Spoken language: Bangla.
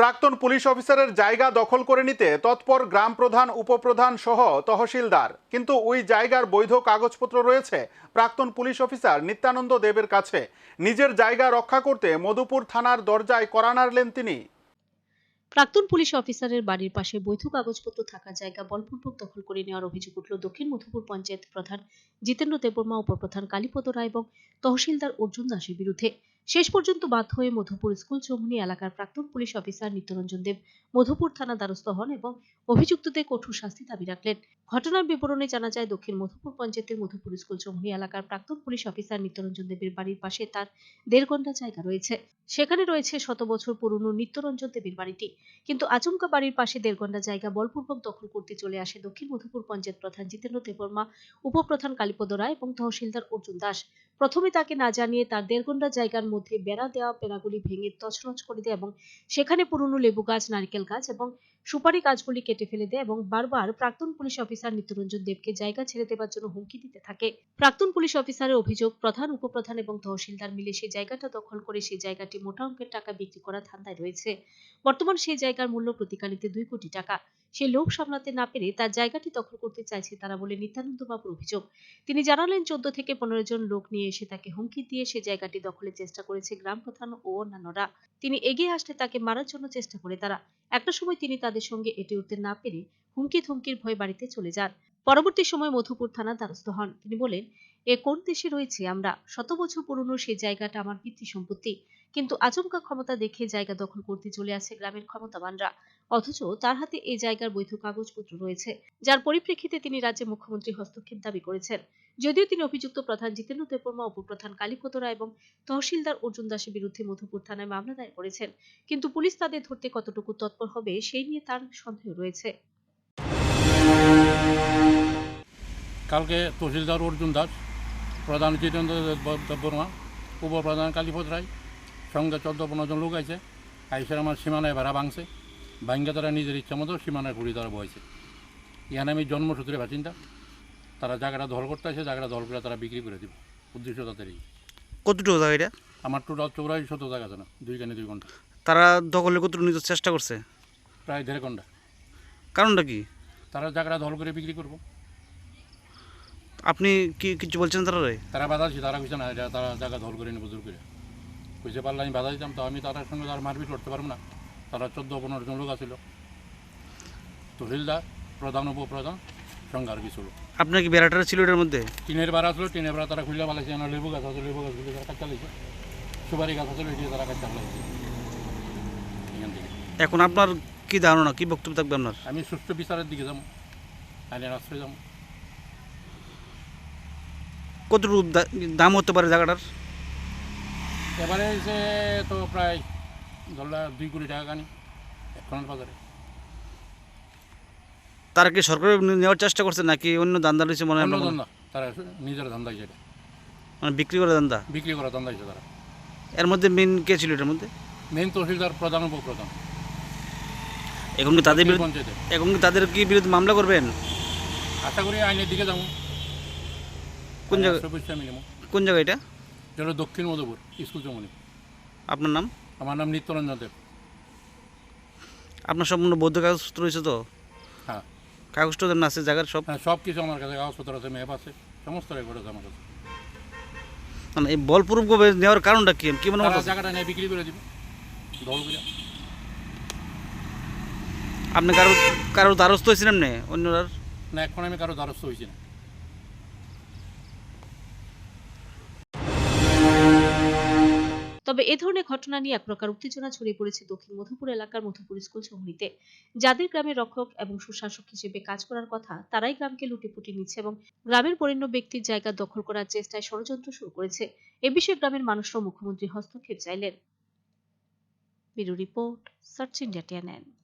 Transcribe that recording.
প্রাক্তন পুলিশ অফিসারের জায়গা দখল করে নিতে তৎপর গ্রাম প্রধান, উপপ্রধান সহ তহসিলদার। কিন্তু ওই জায়গার বৈধ কাগজপত্র রয়েছে প্রাক্তন পুলিশ অফিসার নিত্যানন্দ দেবের কাছে। নিজের জায়গা রক্ষা করতে মধুপুর থানার দরজায় করা নাড়লেন তিনি। প্রাক্তন পুলিশ অফিসারের বাড়ির পাশে বৈধ কাগজপত্র থাকা জায়গা বলপূর্বক দখল করে নেওয়ার অভিযোগ উঠল দক্ষিণ মধুপুর পঞ্চায়েত প্রধান জিতেন্দ্র দেববর্মা, উপপ্রধান কালীপদ রায় এবং তহসিলদার অর্জুন দাসের বিরুদ্ধে। শেষ পর্যন্ত বাধ্য হয়ে মধুপুর স্কুল চৌমুনি এলাকার প্রাক্তন পুলিশ অফিসার নিত্যরঞ্জন দেব মধুপুর থানা দ্বারস্থ হন এবং অভিযুক্তদের কঠোর শাস্তি দাবি রাখলেন। ঘটনার বিবরণে জানা যায়, দক্ষিণ মধুপুর পঞ্চায়েতের মধুপুর স্কুল চৌমুনি এলাকার প্রাক্তন পুলিশ অফিসার নিত্যরঞ্জন দেবের বাড়ির পাশে তার দেড় ঘণ্টা জায়গা রয়েছে। সেখানে রয়েছে শত বছর পুরনো নিত্যরঞ্জন দেবের বাড়িটি। কিন্তু আচমকা বাড়ির পাশে দেড় ঘণ্টা জায়গা বলপূর্বক দখল করতে চলে আসে দক্ষিণ মধুপুর পঞ্চায়েত প্রধান জিতেন্দ্র দেববর্মা, উপপ্রধান কালীপদ রায় এবং তহসিলদার অর্জুন দাস। প্রথমে তাকে না জানিয়ে তার দেড় ঘণ্টা জায়গার মধ্যে বেড়া দেওয়া বেড়াগুলি ভেঙে তছনছ করে দেয় এবং সেখানে পুরনো লেবু গাছ, নারকেল গাছ এবং সুপারি গাছগুলি কেটে ফেলে দেয় এবং বারবার প্রাক্তন পুলিশ অফিসার নিত্যরঞ্জন দেবকে জায়গা ছেড়ে দেওয়ার জন্য হুমকি দিতে থাকে। প্রাক্তন পুলিশ অফিসারের অভিযোগ, প্রধান, উপপ্রধান এবং তহসিলদার মিলে সেই জায়গাটা দখল করে সেই জায়গাটি মোটা অঙ্কের টাকা বিক্রি করার ধান্দায় রয়েছে। বর্তমান সেই জায়গার মূল্য প্রতিকালিতে দুই কোটি টাকা। সে লোক সামলাতে না পেরে তার জায়গাটি দখল করতে চাইছে তারা বলে নিত্যানন্দ বাবুর অভিযোগ। তিনি জানালেন, চোদ্দ থেকে পনেরো জন লোক নিয়ে এসে তাকে হুমকি দিয়ে সে জায়গাটি দখলের চেষ্টা করেছে গ্রাম প্রধান ও অন্যান্যরা। তিনি এগিয়ে আসলে তাকে মারার জন্য চেষ্টা করে তারা। একটা সময় তিনি তাদের সঙ্গে এটি উঠতে না পেরে হুমকি থুমকির ভয়ে বাড়িতে চলে যান। পরবর্তী সময় মধুপুর থানা দ্বারস্থ হন। তিনি বলেন এ কোন দেশে রয়েছে আমরা? শত বছর পুরনো সেই জায়গাটা আমার পিতৃ সম্পত্তি। কিন্তু আচমকা ক্ষমতা দেখে জায়গা দখল করতে চলে আসে গ্রামের ক্ষমতাবানরা। অথচ তার হাতে এই জায়গার বৈধ কাগজপত্র রয়েছে, যার পরিপ্রেক্ষিতে তিনি রাজ্যে মুখ্যমন্ত্রী হস্তক্ষেপ দাবি করেছেন। যদিও তিনি অভিযুক্ত প্রধান জিতেন্দ্র দেববর্মা, উপপ্রধান কালীপদ রায় এবং তহসিলদার অর্জুন দাসের বিরুদ্ধে মধুপুর থানায় মামলা দায়ের করেছেন। কিন্তু পুলিশ তাদের ধরতে কতটুকু তৎপর হবে সেই নিয়ে তার সন্দেহ রয়েছে। কালকে তহসিলদার অর্জুন দাস প্রধান জিতেন্দ্র দেববর্মা উপপ্রধান কালীপদ রায় সঙ্গে চোদ্দ পনেরো জন লোক আছে। আইসের আমার সীমানায় ভাড়া ভাঙছে। ভাঙ্গে তারা নিজের ইচ্ছা মতো সীমানায় ঘুরি তারা বয়েছে এখানে আমি জন্মসূত্রে বাসিন্দা। তারা জায়গাটা দখল করতে আসে জায়গাটা দখল করে তারা বিক্রি করে দিব। উদ্দেশ্য তাদের এই। কতটুকু জায়গা এটা? আমার টোটাল চৌরাশি শত জায়গা আছে না দুই কানে দুই ঘণ্টা। তারা দখলে কতটুকু নিজের চেষ্টা করছে? প্রায় দেড় ঘণ্টা। কারণটা কি? তারা জায়গাটা দখল করে বিক্রি করব। আপনি কি কিছু বলছেন তারা রে? তারা বাধা দিচ্ছে তারা কইছে না তারা জায়গা দখল করে নেব জোর করে। কইছে পারলে আমি বাধা দিতাম তো আমি তাদের সঙ্গে তার মারপিট করতে পারব না। তারা চোদ্দ পনেরো জন লোক আছিল। তহসিলদার প্রধান উপপ্রধান সঙ্গে আর কিছু লোক। আপনার কি বেড়াটা ছিল এটার মধ্যে? টিনের বাড়া আসলো টিনের বাড়া তারা খুলে পালাইছে না লেবু গাছ আছে লেবু গাছগুলি তারা কাটতে লাগছে। সুপারি গাছ আছে এটি তারা কাটতে লাগছে। এখান থেকে। এখন আপনার কি ধারণা কি বক্তব্য থাকবে আপনার? আমি সুস্থ বিচারের দিকে যাব আইনের আশ্রয় যাব। কতটুকু দাম হতে পারে জায়গাটার? এবারে সে তো প্রায় ধরলা দুই কোটি টাকা কানি এখনের বাজারে। তারা কি সরকার নেওয়ার চেষ্টা করছে নাকি অন্য দান্দা রয়েছে মনে হয় অন্য? ধান্দা তারা নিজের ধান্দা হিসেবে মানে বিক্রি করে দান্দা বিক্রি করা ধান্দা হিসেবে তারা। এর মধ্যে মেন কে ছিল এটার মধ্যে? মেন তহসিলদার প্রধান উপপ্রধান। এখন কি তাদের বিরুদ্ধে এখন কি তাদের কি বিরুদ্ধে মামলা করবেন? আশা করি আইনের দিকে যাব। কোন জায়গা পয়সা মিলিমো কোন জায়গা এটা? যেটা দক্ষিণ মধুপুর স্কুল চমনি। আপনার নাম? আমার নাম নিত্যরঞ্জন দেব। আপনার সম্পূর্ণ বৌদ্ধ কাগজপত্র রয়েছে তো? হ্যাঁ। কাগজটা আছে জায়গার সব? হ্যাঁ সব কিছু আমার কাছে কাগজপত্র আছে ম্যাপ আছে সমস্ত রেকর্ড আছে আমার কাছে। মানে এই বলপূর্বক নেওয়ার কারণটা কি? কি মনে জায়গাটা নিয়ে বিক্রি করে দিবে। দল করে। আপনি কারও কারও দ্বারস্থ হয়েছিলেন না? অন্যরার? না এখন আমি কারও দ্বারস্থ হয়েছি না। তবে এ ধরনের ঘটনা নিয়ে এক প্রকার উত্তেজনা ছড়িয়ে পড়েছে দক্ষিণ মধুপুর এলাকার মধুপুর স্কুল চৌমুনিতে যাদের গ্রামের রক্ষক এবং সুশাসক হিসেবে কাজ করার কথা, তারাই গ্রামকে লুটেপুটে নিচ্ছে এবং গ্রামের পরিণ্য ব্যক্তির জায়গা দখল করার চেষ্টায় ষড়যন্ত্র শুরু করেছে। এ বিষয়ে গ্রামের মানুষরাও মুখ্যমন্ত্রী হস্তক্ষেপ চাইলেন। Bureau report, search India, TNN.